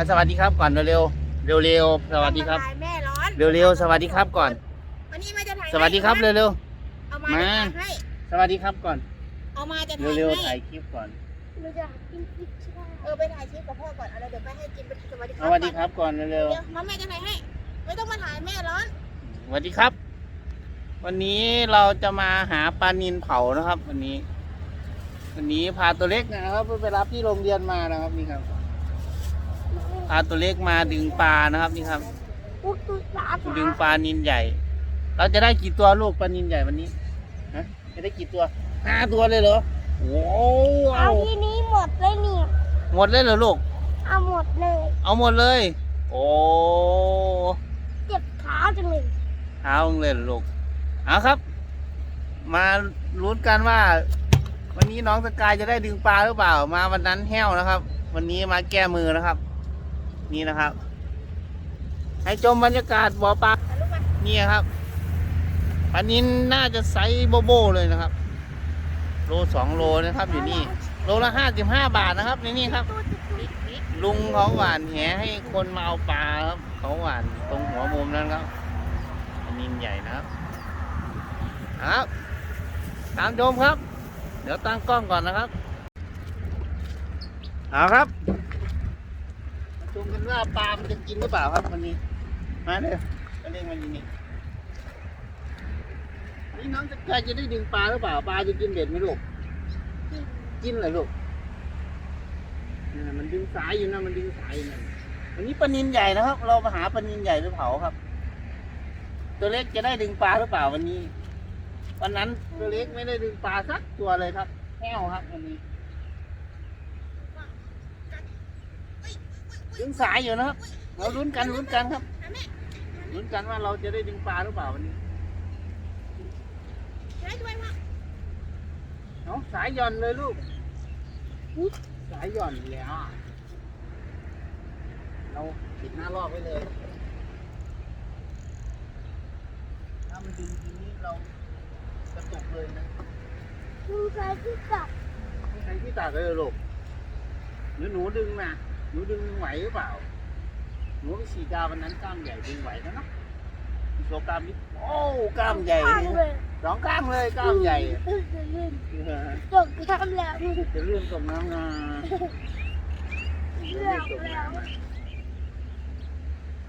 อะสวัสดีครับก่อนเร็วๆเร็วๆสวัสดีครับถ่ายแม่ร้อนเร็วๆสวัสดีครับก่อน วันนี้มาจะถ่ายสวัสดีครับให้เร็วเอามามาจะถ่ายให้ๆสวัสดีครับก่อน เอามาจะถ่ายเร็วให้ๆถ่ายคลิปก่อนเราจะกินพริกใช่ไหมเออไปถ่ายคลิปกับพ่อก่อนเอาเดี๋ยวไปให้กินเป็นสวัสดีคสรับวัสดีครับก่อนเร็วเดี๋ยวมาแม่จะถ่ายให้ ไม่ต้องมาถ่ายแม่ร้อนๆสวัสดีครับ วันนี้เราจะมาหาปลานินเผานะครับ วันนี้ วันนี้พาตัวเล็กนะครับไปรับที่โรงเรียนมานะครับนี่ครับ พาตัวเล็กมาดึงปลานะครับนี่ครับปุ๊บตุ๊ดสาดึงปลานินใหญ่ เราจะได้กี่ตัวลูกปลานินใหญ่วันนี้ฮะจะได้กี่ตัวห้าตัวเลยเหรอโอ้เอาที่นี้หมดเลยนี่หมดเลยเหรอลูก เอาหมดเลย เอาหมดเลย โอ้เจ็บขาจังเลยเอาเลยเหรอลูกเอาครับ มาลุ้นกันว่า วันนี้น้องสกายจะได้ดึงปลาหรือเปล่า มาวันนั้นแห้วนะครับ วันนี้มาแก้มือนะครับ นี่นะครับ ให้ชมบรรยากาศบ่อปลานี่ครับปลานินน่าจะไซส์โบโบเลยนะครับ โลสองโลนะครับ อยู่นี่ โลละห้าสิบห้าบาทนะครับในนี่ครับ ลุงเขาหวานแหให้คนมาเอาปลาครับเขาหวานตรงหัวมุมนั้นครับปลานินใหญ่นะครับครับตามชมครับ เดี๋ยวตั้งกล้องก่อนนะครับเอาครับ ชมกันว่าปลามันจะกินหรือเปล่าครับวันนี้ มาเลยมาเล่นมาอยู่นี่นี่น้องจะกายจะได้ดึงปลาหรือเปล่าปลาจะกินเบ็ดไหมลูกกินเหรอลูกนั่มันดึงสายอยู่นะมันดึงสายอยู่นะวันนี้ปลานินใหญ่นะครับ เรามาหาปลานินใหญ่ไปเผาครับ ตัวเล็กจะได้ดึงปลาหรือเปล่าวันนี้ วันนั้นตัวเล็กไม่ได้ดึงปลาสักตัวเลยครับแห้วครับวันนี้ ดึงสายอยู่นะครับเราลุ้นกันลุ้นกันครับถ่ายแม่ลุ้นกันว่าเราจะได้ดึงปลาหรือเปล่าวันนี้ถ่ายด้วยพ่อเอาสายหย่อนเลยลูกสายหย่อนแล้วอะเราปิดหน้ารอบไว้เลยถ้ามันดึงทีนี้เรากระตุกเลยนะดูใครที่กัดไม่ใครที่ตากเลยลูกหรือหนูดึงนะ หนูดึงไหวหรือเปล่า หนูไปฉีดยาวันนั้นกล้ามใหญ่ดึงไหวนะเนาะโชว์กล้ามนิดโอ้กล้ามใหญ่ข้างเลยสองข้างเลยกล้ามใหญ่จะลื่นเออตกน้ำแล้วจะเลื่อนตกน้ำงาเลือกแล้ว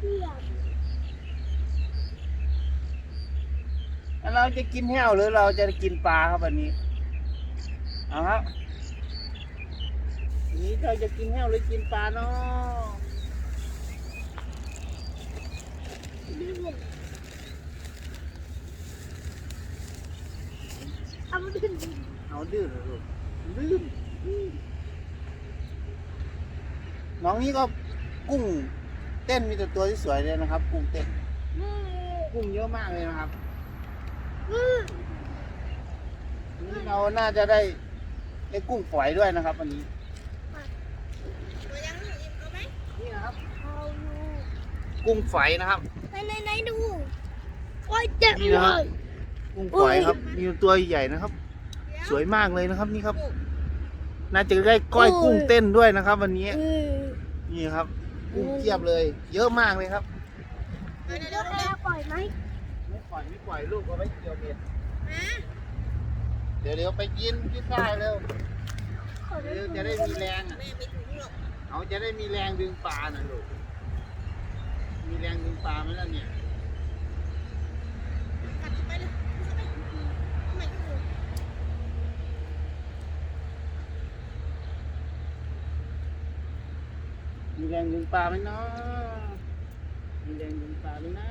เลือกแล้วเราจะกินแห้วหรือเราจะกินปลาครับวันนี้ เอาครับวั นนี้เราจะกินแห้วหรือกินปลาเนาะเอามาดึงเอาดื้อเหรอลูกดื้อน้องนี้ก็กุ้งเต้นมีแต่ตัวที่สวยเลยนะครับ กุ้งเต้นนี่กุ้งเยอะมากเลยนะครับอืมวันนี้เราน่าจะได้ไอ้กุ้งฝอยด้วยนะครับวันนี้ ตัวยังลูกอิ่มเอาไหม นี่นะครับ เอาดู กุ้งฝอยนะครับ ไหนไหนไหนดู โอ้ยเจ็บนี่เลนะครับ ย กุ้งฝอยครับ มีตัวใหญ่นะครับ สวยมากเลยนะครับนี่ครับ น่าจะได้ก้อยกุ้งเต้นด้วยนะครับ วันนี้เออนี่ครับ กุ้งเทียบเลย เยอะมากเลยครับเดี๋ยวเดี๋ยวเดี๋ยวปล่อยไหมไม่ปล่อยไม่ปล่อยลูกเอาไว้เกี่ยวเบ็ดนะเดี๋ยวเดี๋ยวไปกินที่ใต้เร็วขอเดี๋ยวจะได้มีแรงอะแม่ไม่ถึงหรอก เอาจะได้มีแรงดึงปลาน่ะลูก มีแรงดึงปลาไหมล่ะเนี่ยกัดเข้าไปเลยเข้าไปทำไมอยู่มีแรงดึงปลาไหมเนาะมีแรงดึงปลาไหมนะ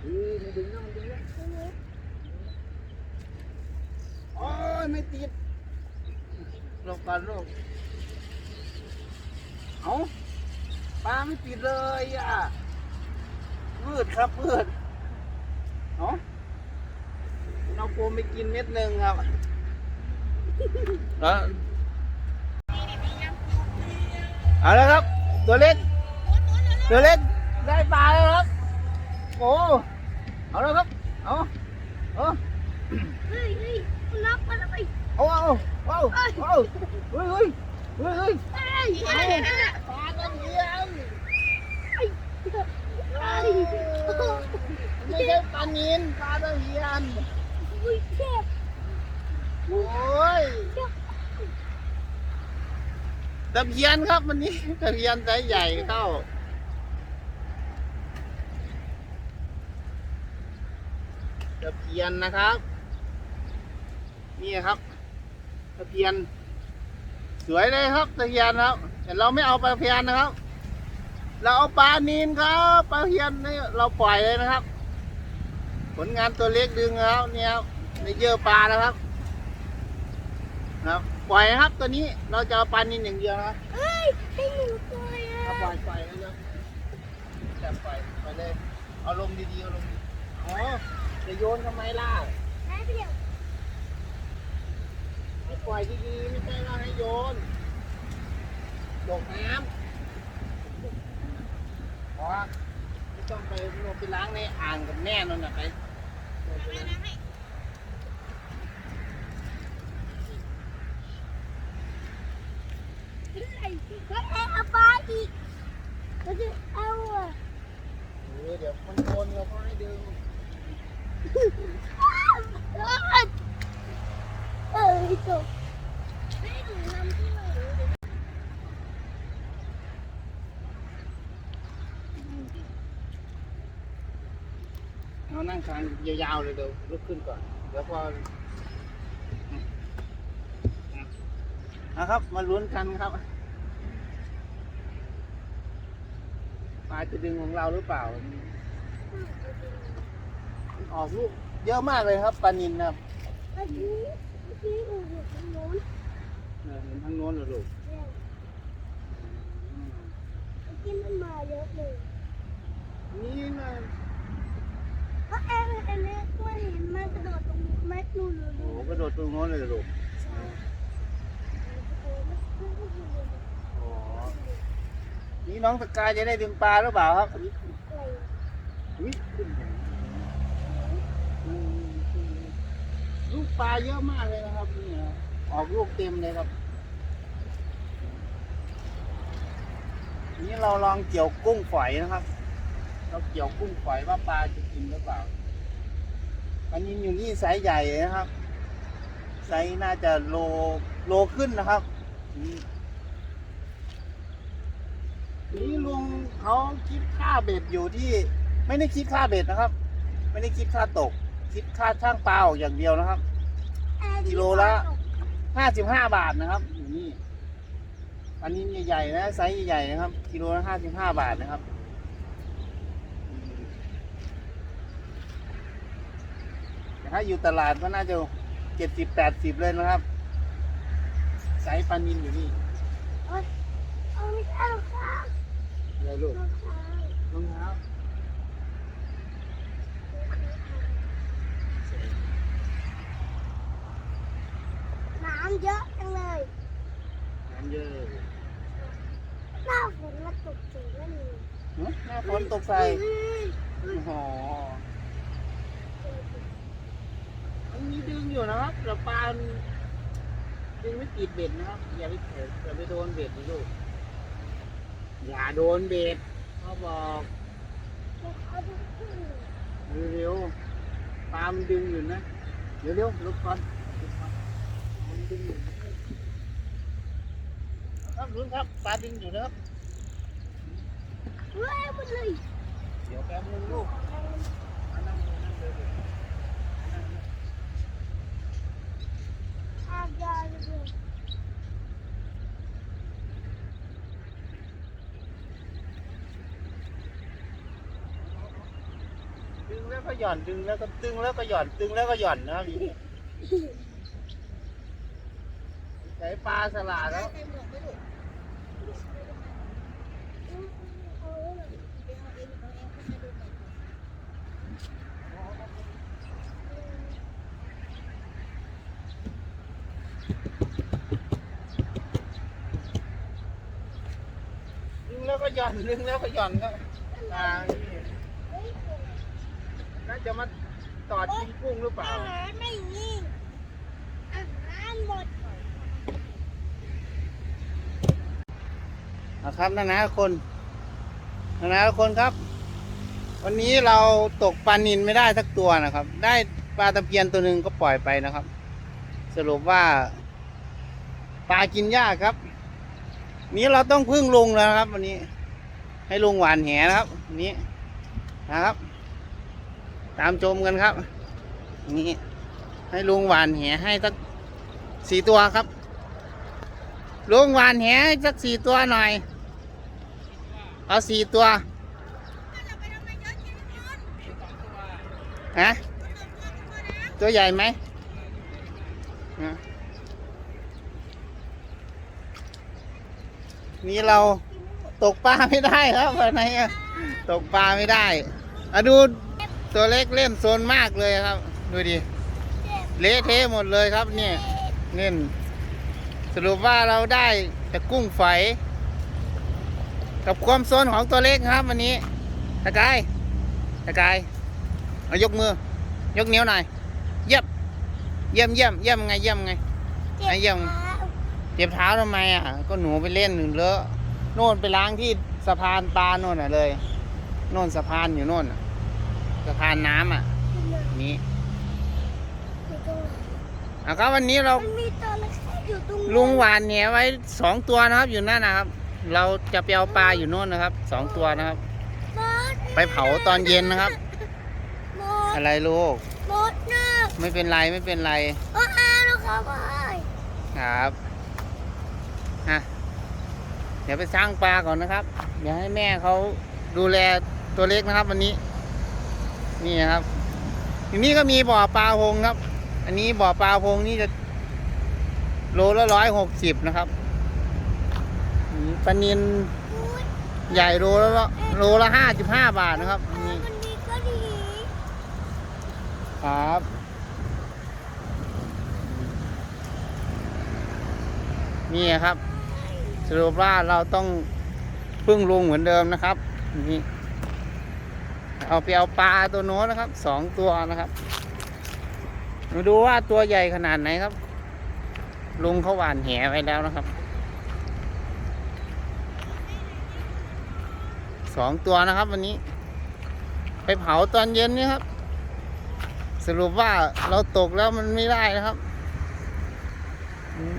เฮ้ยไม่ดึงนะมันดึงนะโอ้ยไม่ติดลงก่อนลูกเอา ปลาไม่ติดเลยอะพืดครับพืดเอาเราโกมไปกินเม็ดหนึ่งครับแล้วเอาแล้วครับ ตัวเล็ก ตัวเล็ก ได้ปลาแล้วครับโอ้เอาแล้วครับ เอาเอาเฮ้ยเฮ้ยนับมันไปเอาเอาเอาเอาเฮ้ยเฮ้ยเฮ้ยเฮ้ย เฮ้ยเฮ้ยปลาตัวอุ้ยเจ็บโอ้ยตะเพียนครับวันนี้ตะเพียนไซส์ใหญ่เข้าตะเพียนนะครับ นี่ครับตะเพียน สวยเลยครับตะเพียนครับ แต่เราไม่เอาปลาเพียนนะครับ เราเอาปลานีนครับปลาเพียนนี่เราปล่อยเลยนะครับ ผลงานตัวเล็กดึงแล้วเนี่ยครับในเยอะปลานะครับนะครับปล่อยนะครับตัวนี้เราจะเอาปลานินอย่างเดียวนะครับเฮ้ยให้หนูปล่อยอะเอาปล่อยปล่อยแล้วเนาะจับปล่อยปล่อยเลยเอาลงดีๆเอาลงดีอ๋อจะโยนทำไมล่ะแม่เดียวให้ปล่อยดีๆไม่ใช่ว่าให้โยนลงน้ำเพราะว่าไม่ต้องไปลงไปล้างในอ่างกับแม่นั่นนะไป เอาปลาอีกก็จะเอาอะเออเดี๋ยวมันโดนเราก็ให้ดึงเออจบให้หนูทำที่ไหน เอานั่งคางยาวๆเลยเดี๋ยวลุกขึ้นก่อน เดี๋ยวพอนะครับ มาลุ้นกันครับปลาจะดึงของเราหรือเปล่า ออกลูกเยอะมากเลยครับปลานินนะครับเมื่อกี้เมื่อกี้อูอยู่ตรงโน้นเนี่ยเห็นทางโน้นเหรอลูกเนี่ยเมื่อกี้มันมาเยอะเลยนี่นะ เพราะแอนแอนเนี่ยก็เห็นมันกระโดดตรงแม็กนูนเลยโอ้โหกระโดดตรงโน้นเลยเหรอลูกใช่โอ้มันมันก็อยู่เลยอ๋อนี่น้องสกายจะได้ดึงปลาหรือเปล่าครับอะไรอุ๊ยขึ้นมาอืมลูกปลาเยอะมากเลยนะครับนี่นะออกลูกเต็มเลยครับนี่เราลองเกี่ยวกุ้งฝอยนะครับ เราเกี่ยวกุ้งฝอยว่าปลาจะกินหรือเปล่าอันนี้อยู่นี่ไซส์ใหญ่นะครับ ไซส์น่าจะโลโลขึ้นนะครับ นี่ลุงเขาคิดค่าเบ็ดอยู่ที่ ไม่ได้คิดค่าเบ็ดนะครับ ไม่ได้คิดค่าตก คิดค่าช่างปลาออกอย่างเดียวนะครับ กิโลละห้าสิบห้าบาทนะครับอยู่นี่อันนี้ใหญ่ๆนะไซส์ใหญ่ๆนะครับ กิโลละห้าสิบห้าบาทนะครับอืมแต่ ถ้าอยู่ตลาดก็น่าจะเจ็ดสิบแปดสิบเลยนะครับไซส์ปลานินอยู่นี่เอาไม่ใช่หรอกครับอะไรลูกรองเท้ารองเท้าน้ำเยอะจังเลยน้ำเยอะเลยหน้าฝนมาตกถึงนั่นเองหึหน้าฝนตกใส่อืมโอ้โห มันมีดึงอยู่นะครับแต่ปลามันดึงไม่ติดเบ็ดนะครับ อย่าไปเถอย่าไปโดนเบ็ดนะลูก อย่าโดนเบ็ดเขาบอกเอาดูขึ้นเร็วๆปลามันดึงอยู่นะเดี๋ยวเร็วๆลุกก่อนลุกก่อนมันดึงอยู่ครับลุงครับปลาดึงอยู่นะครับเว้ยหมดเลยเดี๋ยวแป๊บนึงลูกมานั่งเลยนั่งเลยลูกนั่งเลย อาบยาเลย ดึงแล้วก็หย่อนดึงแล้วก็ตึงแล้วก็หย่อนตึงแล้วก็หย่อนนะครับอีใช้ปลาสลาดแล้วใส่หมวกไหมลูกเอาไว้หน่อยไปเอาเองเอาเองเข้ามาดูหน่อย ดึงแล้วก็ หย่อนดึงแล้วก็หย่อนก็ปลาน่าจะมาตอดกินกุ้งหรือเปล่า อาหารไม่มีอาหารหมดนะครับนะนะคนนะนะคนครับ วันนี้เราตกปลานินไม่ได้สักตัวนะครับ ได้ปลาตะเพียนตัวหนึ่งก็ปล่อยไปนะครับ สรุปว่า ปลากินยากครับ นี้เราต้องพึ่งลุงแล้วนะครับ วันนี้ ให้ลุงหวานแหนะครับ นี้นะครับ ตามชมกันครับ นี่ให้ลุงหวานแหให้สักสี่ตัวครับลุงหวานแหให้สักสี่ตัวหน่อย เอาสี่ตัวฮะตัวใหญ่ไหมนี่เรา ตกปลาไม่ได้ครับวันนี้ตกปลาไม่ได้อะดูตัวเล็กเล่นโซนมากเลยครับ ดูดิเละเทะหมดเลยครับเนี่ยเล่นสรุปว่าเราได้แต่กุ้งไฝกับความโซนของตัวเล็กครับวันนี้ตะกายตะกายเอายกมือ ยกนิ้วหน่อยเยี่ยมเยี่ยมเยี่ยมเยี่ยมไงเยี่ยมไงไอ้ยังเจ็บเท้าทำไมอะ ก็หนูไปเล่นหนึ่งเลอะ โน่นไปล้างที่สะพานปลาโน่นอะเลย โน่นสะพานอยู่โน่นอะสะพานน้ำอะ นี้อะครับวันนี้เรามันมีตัวเล็กอยู่ตรงลุงหวานเหนียไว้สองตัวนะครับ อยู่นั่นนะครับ เราจะไปเอาปลาอยู่โน่นนะครับสองตัวนะครับมดไปเผาตอนเย็นนะครับมดอะไรลูกมดนะไม่เป็นไรไม่เป็นไรโอ้อาแล้วครับพ่อครับฮะ เดี๋ยวไปสร้างปลาก่อนนะครับ เดี๋ยวให้แม่เขาดูแลตัวเล็กนะครับ วันนี้ นี่นะครับทีนี้ก็มีบ่อปลาพงครับ อันนี้บ่อปลาพงนี่จะโลละร้อยหกสิบนะครับปลานินใหญ่โลละโลละห้าสิบห้าบาทนะครับนี่ครับนี่ครับ สรุปว่าเราต้องพึ่งลุงเหมือนเดิมนะครับนี่เอาไปเอาปลาตัวโน้นนะครับสองตัวนะครับมาดูว่าตัวใหญ่ขนาดไหนครับ ลุงเขาหวานแหไว้แล้วนะครับสองตัวนะครับ วันนี้ ไปเผาตอนเย็นนี่ครับ สรุปว่าเราตกแล้วมันไม่ได้นะครับอืม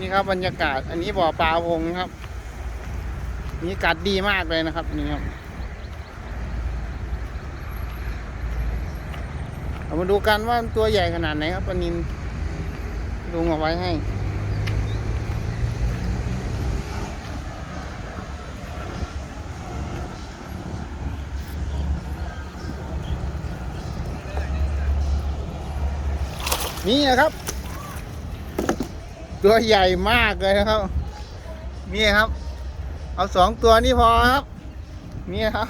นี่ครับบรรยากาศ อันนี้บ่อปลาวงครับนี่กัดดีมากเลยนะครับนี่ครับเอามาดูกันว่าตัวใหญ่ขนาดไหนครับปลานินลุงเอาไว้ให้นี่นะครับ ตัวใหญ่มากเลยนะครับ นี่ครับ เอาสองตัวนี่พอครับ นี่ครับ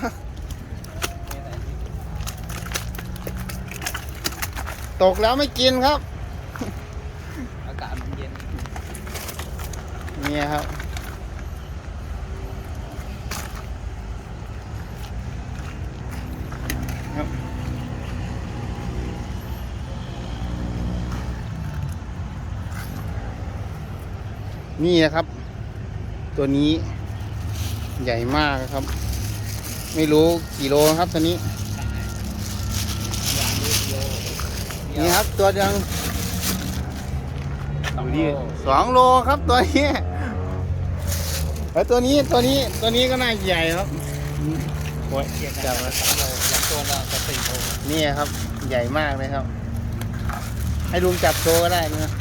ตกแล้วไม่กินครับ อากาศมันเย็น นี่ครับครับ นี่นะครับ ตัวนี้ใหญ่มากครับ ไม่รู้กี่โลครับตัวนี้ นี่ครับตัวเดียวสองโลสองโลครับตัวนี้แล้วตัวนี้ตัวนี้ตัวนี้ก็น่าใหญ่ครับโอ้ยเทียบกันสองโลแล้วตัวละจะสี่โลนี่ครับ ใหญ่มากเลยครับ ให้ลุงจับโชว์ก็ได้นะ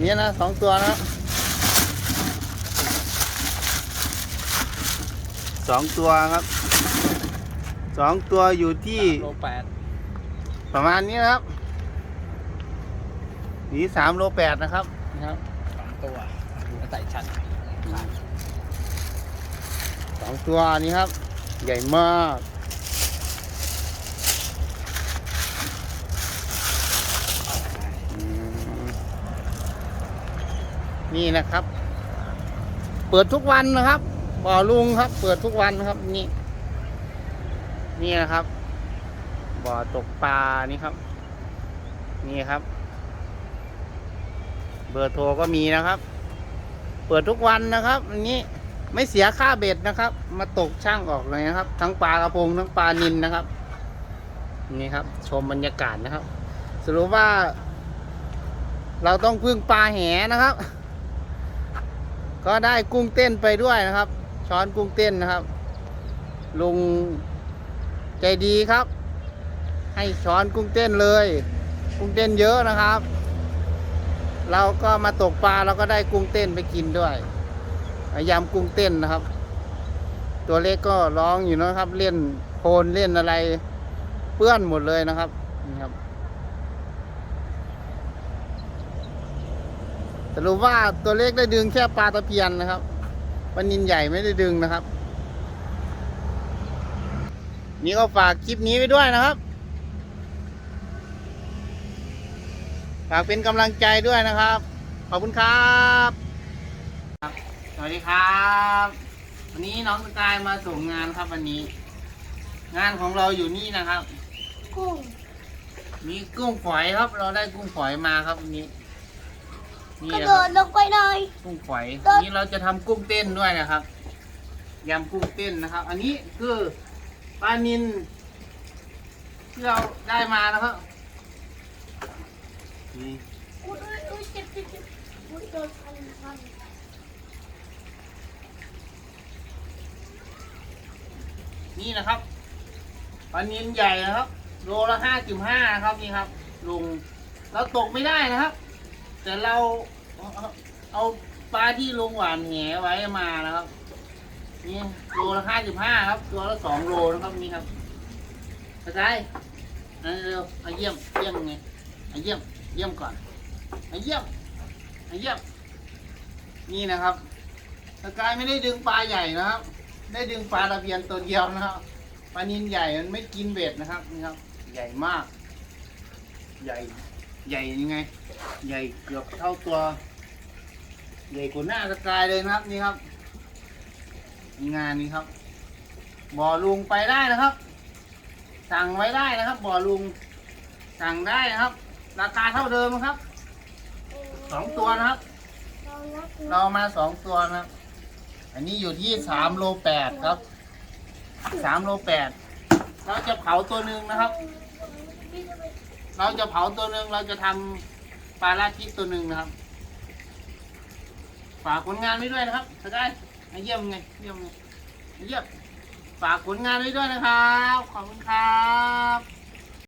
นี่นะสองตัวนะ สองตัวครับสองตัวอยู่ที่โลแปดประมาณนี้นะครับนี่สามโลแปดนะครับนะครับสองตัวแล้วใส่ชั้นสองตัวนี้ครับ ใหญ่มากอืมนี่นะครับ เปิดทุกวันนะครับ บ่อลุงครับ เปิดทุกวันครับนี่นี่นะครับ บ่อตกปลานี่ครับ นี่ครับ เบอร์โทรก็มีนะครับ เปิดทุกวันนะครับอันนี้ไม่เสียค่าเบ็ดนะครับ มาตกช่างออกเลยนะครับ ทั้งปลากระพงทั้งปลานินนะครับ นี่ครับ ชมบรรยากาศนะครับ สรุปว่า เราต้องพึ่งปลาแหนะครับ ก็ได้กุ้งเต้นไปด้วยนะครับ ช้อนกุ้งเต้นนะครับ ลุงใจดีครับ ให้ช้อนกุ้งเต้นเลย กุ้งเต้นเยอะนะครับ เราก็มาตกปลาเราก็ได้กุ้งเต้นไปกินด้วยยำกุ้งเต้นนะครับ ตัวเล็กก็ร้องอยู่นะครับ เล่นโคลนเล่นอะไร เปื้อนหมดเลยนะครับนี่ครับสรุปว่าตัวเล็กได้ดึงแค่ปลาตะเพียนนะครับ ปลานินใหญ่ไม่ได้ดึงนะครับ นี่ก็ฝากคลิปนี้ไว้ด้วยนะครับ ฝากเป็นกำลังใจด้วยนะครับ ขอบคุณครับครับ สวัสดีครับ วันนี้น้องสกายมาส่งงานครับวันนี้ งานของเราอยู่นี่นะครับ กุ้ง มีกุ้งฝอยครับ เราได้กุ้งฝอยมาครับวันนี้ นี่กระนะโดครับดลงไปเลย กุ้งฝอยก็นี่เราจะทำกุ้งเต้นด้วยนะครับยำกุ้งเต้นนะครับ อันนี้คือปลานินที่เราได้มานะครับนี่อุ้ยอุ้ยอุ้ยเจ็บเจ็บเจ็บอุ้ยโดนฟันฟันนี่นะครับปลานินใหญ่นะครับโลละห้าจุดห้าครับนี่ครับลุงเราตกไม่ได้นะครับ แต่เราเอาปลาที่ลงหวานแหไว้มานะครับ นี่โลละห้าสิบห้าครับ ตัวละสองโลนะครับนี่ครับกระจายเอาเร็วเอาเยี่ยมเยี่ยมไงเอาเยี่ยมเยี่ยมก่อนเอาเยี่ยมเอาเยี่ยม นี่นะครับสกายไม่ได้ดึงปลาใหญ่นะครับ ได้ดึงปลาตะเพียนตัวเดียวนะครับปลานินใหญ่มันไม่กินเบ็ดนะครับนี่ครับ ใหญ่มาก ใหญ่ ใหญ่ยังไง ใหญ่เกือบเท่าตัว ใหญ่กว่าหน้าสกายเลยนะครับนี่ครับ งานนี้ครับ บ่อลุงไปได้นะครับ สั่งไว้ได้นะครับ บ่อลุง สั่งได้นะครับ ราคาเท่าเดิมนะครับสองตัวนะครับ เรามาสองตัวนะครับ อันนี้อยู่ที่สามโลแปดครับสามโลแปดเราจะเผาตัวหนึ่งนะครับ เราจะเผาตัวหนึ่งเราจะทำปลาลาชิกตัวหนึ่งนะครับฝากผลงานไว้ด้วยนะครับสกายมาเยี่ยมไงเยี่ยมไงเยี่ยมฝากผลงานไว้ด้วยนะครับ ขอบคุณครับ